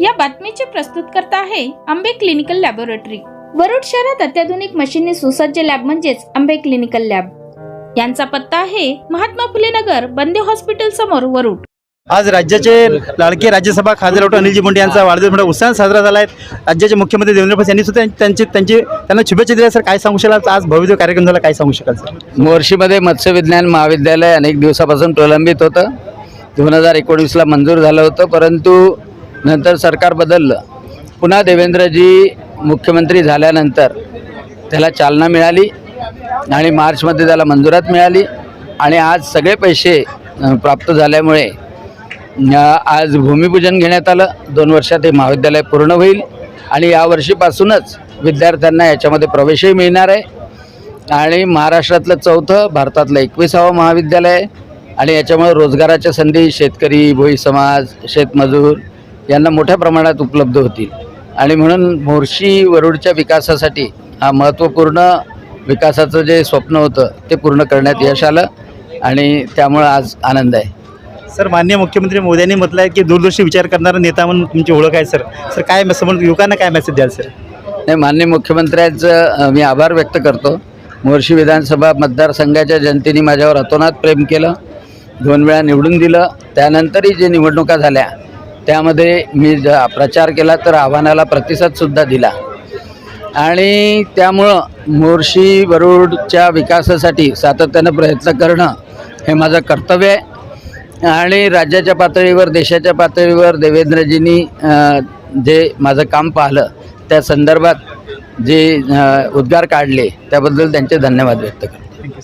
या बातमीचे प्रस्तुतकर्ता आहे आंबे क्लिनिकल लॅबोरेटरी. वरुड शहरात अत्याधुनिक मशीनने सुसज्ज लॅब म्हणजेच आंबे क्लिनिकल लॅब. यांचा पत्ता आहे महात्मा फुले नगर बंदे हॉस्पिटल समोर वरुड. आज राज्याचे लाडके राज्यसभा खासदार डॉक्टर अनिलजी मुंडे यांचा वाढदिवस मोठ्या उत्साहात साजरा झाला आहे. राज्याचे मुख्यमंत्री देवेंद्र फडणवीस यांनी सुद्धा त्यांचे त्यांचे त्यांना शुभेच्छा दिल्या. सर काय सांगू शकाल? आज भव्य कार्यक्रम झाला काय सांगू शकाल सर? मोर्शीमध्ये मत्स्य विज्ञान महाविद्यालय अनेक दिवसापासून प्रलंबित होतं. दोन हजार एकोणीसला मंजूर झालं होतं परंतु नंतर सरकार बदललं. पुन्हा देवेंद्रजी मुख्यमंत्री झाल्यानंतर त्याला चालना मिळाली आणि मार्चमध्ये त्याला मंजुरात मिळाली आणि आज सगळे पैसे प्राप्त झाल्यामुळे आज भूमिपूजन घेण्यात आलं. दोन वर्षात हे महाविद्यालय पूर्ण होईल आणि यावर्षीपासूनच विद्यार्थ्यांना याच्यामध्ये प्रवेशही मिळणार आहे. आणि महाराष्ट्रातलं चौथं भारतातलं एकविसावं महाविद्यालय आहे. आणि याच्यामुळे रोजगाराच्या संधी शेतकरी भोई समाज शेतमजूर यांना मोठ्या प्रमाणात उपलब्ध होतील. आणि म्हणून मोर्शी वरुडच्या विकासासाठी हा महत्त्वपूर्ण विकासाचं जे स्वप्न होतं ते पूर्ण करण्यात यश आलं आणि त्यामुळं आज आनंद आहे. सर माननीय मुख्यमंत्री मोदी यांनी म्हटलं आहे की दूरदर्शी विचार करणारा नेता म्हणून तुमची ओळख आहे सर. सर काय समोर युवकांना काय मेसेज द्याल सर? नाही माननीय मुख्यमंत्र्यांचं मी आभार व्यक्त करतो. मोर्शी विधानसभा मतदारसंघाच्या जनतेने माझ्यावर अतोनात प्रेम केलं दोन वेळा निवडून दिलं. त्यानंतरही जे निवडणुका झाल्या त्यामध्ये मी प्रचार केला तर आव्हानाला प्रतिसादसुद्धा दिला. आणि त्यामुळं मोर्शी वरुडच्या विकासासाठी सातत्यानं प्रयत्न करणं हे माझं कर्तव्य आहे. आणि राज्याच्या पातळीवर देशाच्या पातळीवर देवेंद्रजींनी जे माझं काम पाहिलं त्या संदर्भात जे उद्गार काढले त्याबद्दल त्यांचे धन्यवाद व्यक्त करतो.